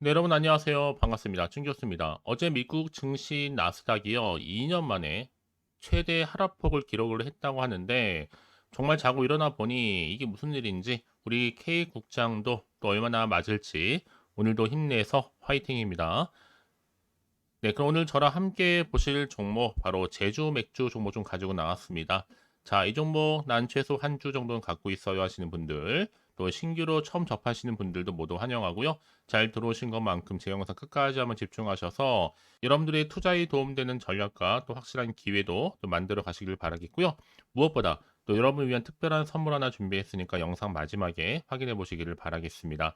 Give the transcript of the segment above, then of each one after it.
네, 여러분 안녕하세요. 반갑습니다. 충교수입니다. 어제 미국 증시 나스닥이요. 2년 만에 최대 하락폭을 기록을 했다고 하는데 정말 자고 일어나 보니 이게 무슨 일인지 우리 K 국장도 또 얼마나 맞을지 오늘도 힘내서 화이팅입니다. 네, 그럼 오늘 저랑 함께 보실 종목 바로 제주 맥주 종목 좀 가지고 나왔습니다. 자, 이 종목 난 최소 한 주 정도는 갖고 있어야 하시는 분들 또 신규로 처음 접하시는 분들도 모두 환영하고요. 잘 들어오신 것만큼 제 영상 끝까지 한번 집중하셔서 여러분들의 투자에 도움되는 전략과 또 확실한 기회도 또 만들어 가시길 바라겠고요. 무엇보다 또 여러분을 위한 특별한 선물 하나 준비했으니까 영상 마지막에 확인해 보시기를 바라겠습니다.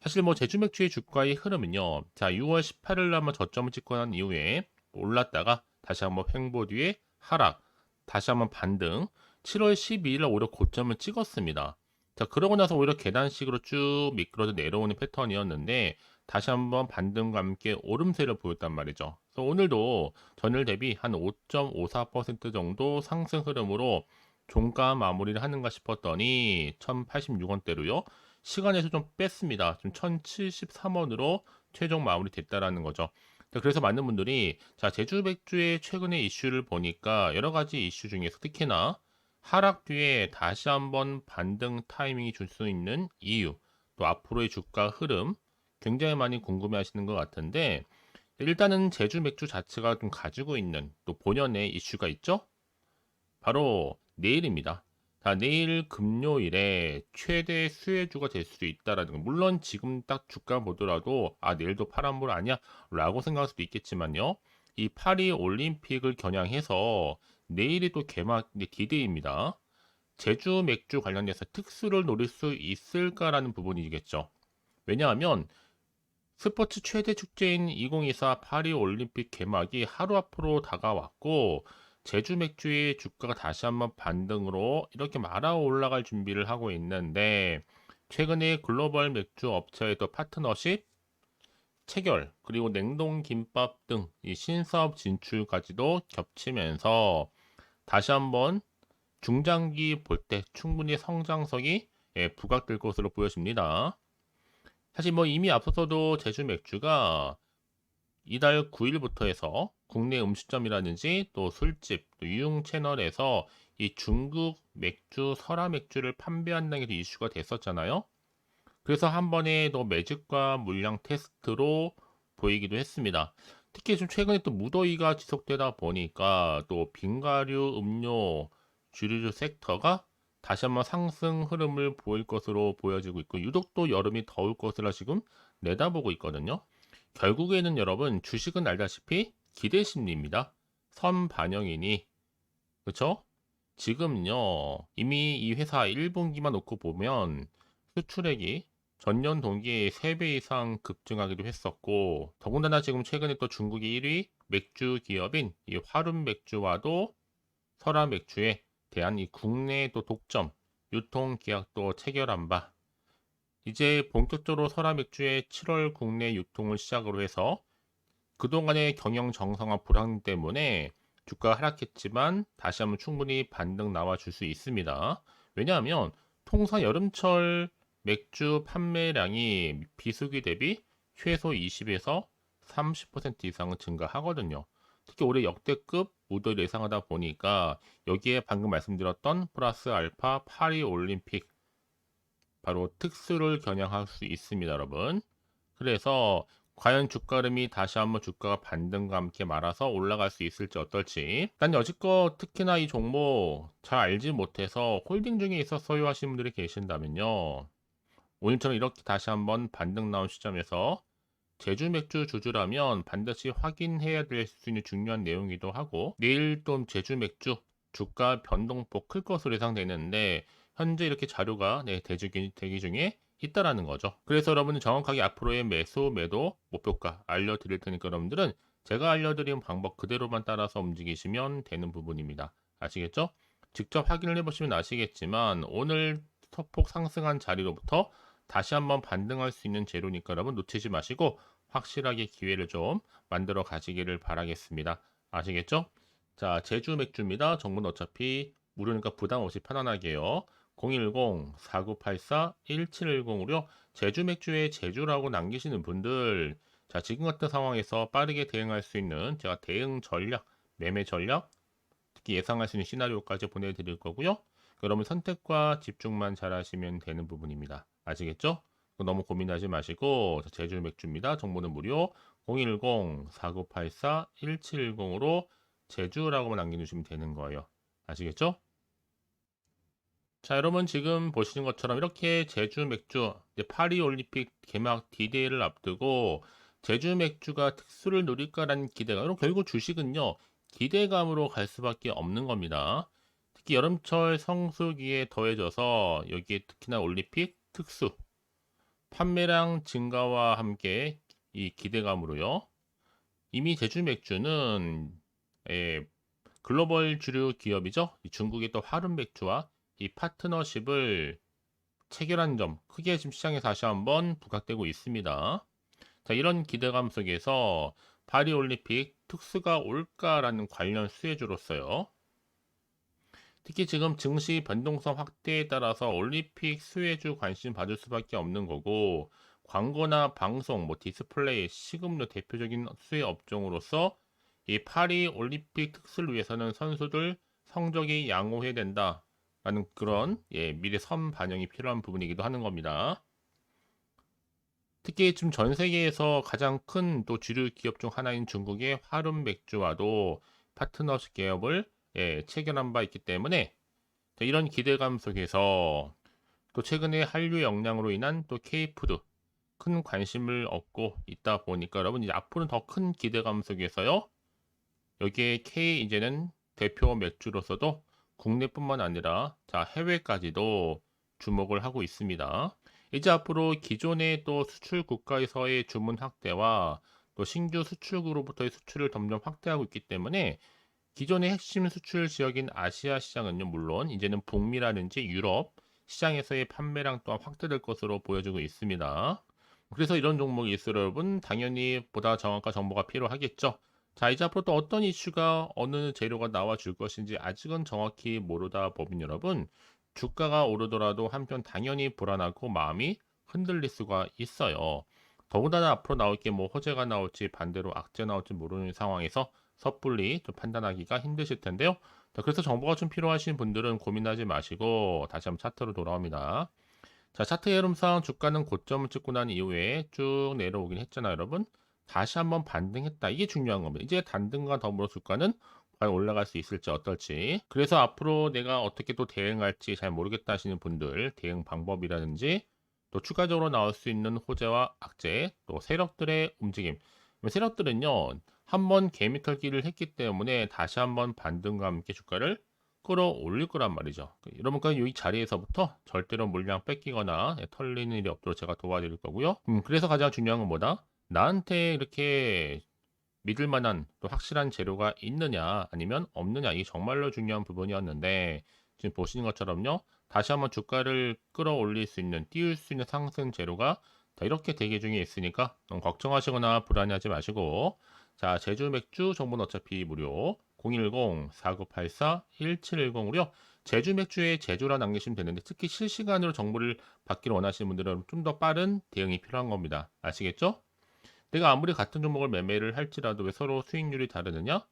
사실 뭐 제주 맥주의 주가의 흐름은요. 자, 6월 18일 날 한번 저점을 찍고 난 이후에 올랐다가 다시 한번 횡보 뒤에 하락, 다시 한번 반등, 7월 12일 날 오히려 고점을 찍었습니다. 자, 그러고 나서 오히려 계단식으로 쭉 미끄러져 내려오는 패턴이었는데 다시 한번 반등과 함께 오름세를 보였단 말이죠. 그래서 오늘도 전일 대비 한 5.54% 정도 상승 흐름으로 종가 마무리를 하는가 싶었더니 1086원대로요. 시간에서 좀 뺐습니다. 좀 1073원으로 최종 마무리 됐다라는 거죠. 그래서 많은 분들이 자 제주 백주의 최근의 이슈를 보니까 여러 가지 이슈 중에서 특히나 하락 뒤에 다시 한번 반등 타이밍이 줄 수 있는 이유, 또 앞으로의 주가 흐름 굉장히 많이 궁금해 하시는 것 같은데 일단은 제주 맥주 자체가 좀 가지고 있는 또 본연의 이슈가 있죠? 바로 내일입니다. 자, 내일 금요일에 최대 수혜주가 될 수도 있다라는 거. 물론 지금 딱 주가 보더라도 아 내일도 파란불 아니야? 라고 생각할 수도 있겠지만요. 이 파리 올림픽을 겨냥해서 내일이 또 개막 디데이입니다. 제주 맥주 관련해서 특수를 노릴 수 있을까라는 부분이겠죠. 왜냐하면 스포츠 최대 축제인 2024 파리 올림픽 개막이 하루 앞으로 다가왔고 제주 맥주의 주가가 다시 한번 반등으로 이렇게 말아 올라갈 준비를 하고 있는데 최근에 글로벌 맥주 업체의 또 파트너십 체결 그리고 냉동 김밥 등 이 신사업 진출까지도 겹치면서 다시 한번 중장기 볼 때 충분히 성장성이 예, 부각될 것으로 보여집니다. 사실 뭐 이미 앞서서도 제주 맥주가 이달 9일부터 해서 국내 음식점이라든지 또 술집, 또 유흥 채널에서 이 중국 맥주, 설화 맥주를 판매한다는 게 이슈가 됐었잖아요. 그래서 한 번에 더 매직과 물량 테스트로 보이기도 했습니다. 특히 좀 최근에 또 무더위가 지속되다 보니까 또 빙가류 음료 주류주 섹터가 다시 한번 상승 흐름을 보일 것으로 보여지고 있고 유독 또 여름이 더울 것으로 지금 내다보고 있거든요. 결국에는 여러분 주식은 알다시피 기대 심리입니다. 선 반영이니 그렇죠? 지금요 이미 이 회사 1분기만 놓고 보면 수출액이 전년 동기에 3배 이상 급증하기도 했었고 더군다나 지금 최근에 또 중국이 1위 맥주 기업인 이 화룸 맥주와도 설화 맥주에 대한 이 국내 또 독점 유통 계약도 체결한 바 이제 본격적으로 설화 맥주의 7월 국내 유통을 시작으로 해서 그동안의 경영 정상화 불황 때문에 주가가 하락했지만 다시 한번 충분히 반등 나와 줄 수 있습니다. 왜냐하면 통상 여름철 맥주 판매량이 비수기 대비 최소 20에서 30% 이상은 증가하거든요. 특히 올해 역대급 무더위를 예상하다 보니까 여기에 방금 말씀드렸던 플러스 알파 파리 올림픽 바로 특수를 겨냥할 수 있습니다, 여러분. 그래서 과연 주가 흐름이 다시 한번 주가가 반등과 함께 말아서 올라갈 수 있을지 어떨지. 난 여지껏 특히나 이 종목 잘 알지 못해서 홀딩 중에 있어 소유하신 분들이 계신다면요. 오늘처럼 이렇게 다시 한번 반등 나온 시점에서 제주 맥주 주주라면 반드시 확인해야 될 수 있는 중요한 내용이기도 하고 내일 또 제주 맥주 주가 변동폭 클 것으로 예상되는데 현재 이렇게 자료가 네, 대기, 대기 중에 있다라는 거죠. 그래서 여러분은 정확하게 앞으로의 매수, 매도, 목표가 알려드릴 테니까 여러분들은 제가 알려드린 방법 그대로만 따라서 움직이시면 되는 부분입니다. 아시겠죠? 직접 확인을 해보시면 아시겠지만 오늘 소폭 상승한 자리로부터 다시 한번 반등할 수 있는 재료니까 여러분 놓치지 마시고 확실하게 기회를 좀 만들어 가시기를 바라겠습니다. 아시겠죠? 자, 제주 맥주입니다. 정보는 어차피 무료니까 부담 없이 편안하게요. 010-4984-1710으로 제주 맥주의 제주라고 남기시는 분들, 자, 지금 같은 상황에서 빠르게 대응할 수 있는 제가 대응 전략, 매매 전략, 특히 예상할 수 있는 시나리오까지 보내드릴 거고요. 여러분 선택과 집중만 잘 하시면 되는 부분입니다. 아시겠죠? 너무 고민하지 마시고 자, 제주 맥주입니다. 정보는 무료 010-4984-1710으로 제주라고만 남겨주시면 되는 거예요. 아시겠죠? 자, 여러분 지금 보시는 것처럼 이렇게 제주 맥주 파리 올림픽 개막 D-Day를 앞두고 제주 맥주가 특수를 누릴까라는 기대가 그럼 결국 주식은요 기대감으로 갈 수밖에 없는 겁니다. 특히 여름철 성수기에 더해져서 여기에 특히나 올림픽 특수 판매량 증가와 함께 이 기대감으로요. 이미 제주 맥주는 예, 글로벌 주류 기업이죠. 이 중국의 또 화름 맥주와 이 파트너십을 체결한 점 크게 지금 시장에 다시 한번 부각되고 있습니다. 자, 이런 기대감 속에서 파리 올림픽 특수가 올까라는 관련 수혜주로서요. 특히 지금 증시 변동성 확대에 따라서 올림픽 수혜주 관심 받을 수밖에 없는 거고 광고나 방송, 뭐 디스플레이, 식음료 대표적인 수혜 업종으로서 이 파리 올림픽 특수를 위해서는 선수들 성적이 양호해야 된다라는 그런 예, 미래 선 반영이 필요한 부분이기도 하는 겁니다. 특히 지금 전 세계에서 가장 큰 또 주류 기업 중 하나인 중국의 화름 맥주와도 파트너십 개업을 예, 체결한 바 있기 때문에 자, 이런 기대감 속에서 또 최근에 한류 역량으로 인한 또 K푸드 큰 관심을 얻고 있다 보니까 여러분 이제 앞으로는 더 큰 기대감 속에서요. 여기에 K 이제는 대표 맥주로서도 국내뿐만 아니라 자 해외까지도 주목을 하고 있습니다. 이제 앞으로 기존의 또 수출 국가에서의 주문 확대와 또 신규 수출국으로부터의 수출을 점점 확대하고 있기 때문에 기존의 핵심 수출 지역인 아시아 시장은요, 물론 이제는 북미라든지 유럽 시장에서의 판매량 또한 확대될 것으로 보여지고 있습니다. 그래서 이런 종목이 있을 여러분 당연히 보다 정확한 정보가 필요하겠죠. 자 이제 앞으로 또 어떤 이슈가 어느 재료가 나와 줄 것인지 아직은 정확히 모르다 보면 여러분 주가가 오르더라도 한편 당연히 불안하고 마음이 흔들릴 수가 있어요. 더군다나 앞으로 나올 게 뭐 호재가 나올지 반대로 악재 나올지 모르는 상황에서 섣불리 좀 판단하기가 힘드실 텐데요. 자, 그래서 정보가 좀 필요하신 분들은 고민하지 마시고 다시 한번 차트로 돌아옵니다. 자, 차트 흐름상 주가는 고점을 찍고 난 이후에 쭉 내려오긴 했잖아요, 여러분. 다시 한번 반등했다. 이게 중요한 겁니다. 이제 단등과 더불어 주가는 과연 올라갈 수 있을지 어떨지. 그래서 앞으로 내가 어떻게 또 대응할지 잘 모르겠다 하시는 분들 대응 방법이라든지 또 추가적으로 나올 수 있는 호재와 악재, 또 세력들의 움직임. 세력들은요, 한 번 개미털기를 했기 때문에 다시 한번 반등과 함께 주가를 끌어올릴 거란 말이죠. 여러분과 이 자리에서부터 절대로 물량 뺏기거나 털리는 일이 없도록 제가 도와드릴 거고요. 음, 그래서 가장 중요한 건 뭐다? 나한테 이렇게 믿을 만한 또 확실한 재료가 있느냐 아니면 없느냐 이게 정말로 중요한 부분이었는데 지금 보시는 것처럼요 다시 한번 주가를 끌어올릴 수 있는 띄울 수 있는 상승 재료가 다 이렇게 대기 중에 있으니까 너무 걱정하시거나 불안해하지 마시고 자 제주 맥주 정보는 어차피 무료 010-4984-1710으로요 제주 맥주에 제주라 남기시면 되는데 특히 실시간으로 정보를 받기를 원하시는 분들은 좀 더 빠른 대응이 필요한 겁니다 아시겠죠? 내가 아무리 같은 종목을 매매를 할지라도 왜 서로 수익률이 다르느냐?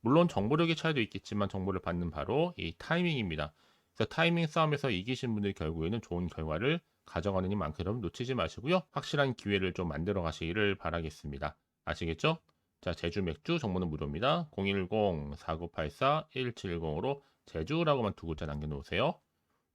물론 정보력의 차이도 있겠지만 정보를 받는 바로 이 타이밍입니다. 그래서 타이밍 싸움에서 이기신 분들이 결국에는 좋은 결과를 가져가는 이만큼 놓치지 마시고요. 확실한 기회를 좀 만들어 가시기를 바라겠습니다. 아시겠죠? 자, 제주 맥주 정보는 무료입니다. 010-4984-1710으로 제주라고만 두 글자 남겨놓으세요.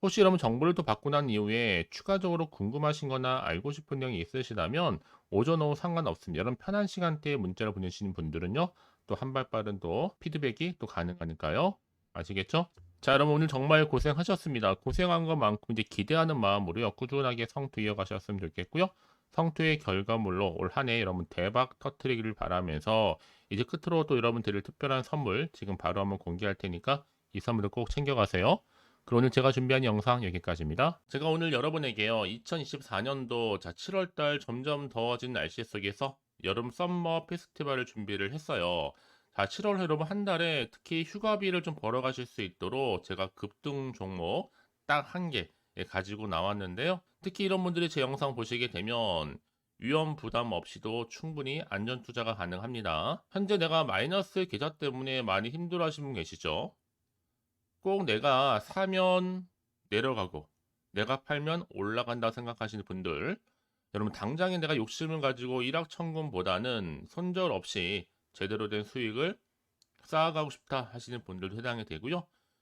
혹시 여러분 정보를 또 받고 난 이후에 추가적으로 궁금하신 거나 알고 싶은 내용이 있으시다면 오전 오후 상관없습니다. 여러분 편한 시간대에 문자를 보내시는 분들은요. 또 한 발 빠른 또 피드백이 또 가능하니까요. 아시겠죠? 자 여러분 오늘 정말 고생하셨습니다. 고생한 것만큼 이제 기대하는 마음으로요. 꾸준하게 성투 이어가셨으면 좋겠고요. 성투의 결과물로 올 한 해 여러분 대박 터트리기를 바라면서 이제 끝으로 또 여러분 드릴 특별한 선물 지금 바로 한번 공개할 테니까 이 선물을 꼭 챙겨가세요. 그럼 오늘 제가 준비한 영상 여기까지입니다. 제가 오늘 여러분에게요. 2024년도 자 7월달 점점 더워진 날씨 속에서 여름 썸머 페스티벌을 준비를 했어요. 자 7월 여러분 한 달에 특히 휴가비를 좀 벌어가실 수 있도록 제가 급등 종목 딱 한개 예, 가지고 나왔는데요. 특히 이런 분들이 제 영상 보시게 되면 위험 부담 없이도 충분히 안전 투자가 가능합니다. 현재 내가 마이너스 계좌 때문에 많이 힘들어 하시는 분 계시죠? 꼭 내가 사면 내려가고 내가 팔면 올라간다 생각하시는 분들 여러분 당장에 내가 욕심을 가지고 일확천금보다는 손절 없이 제대로 된 수익을 쌓아가고 싶다 하시는 분들도 해당이 되고요.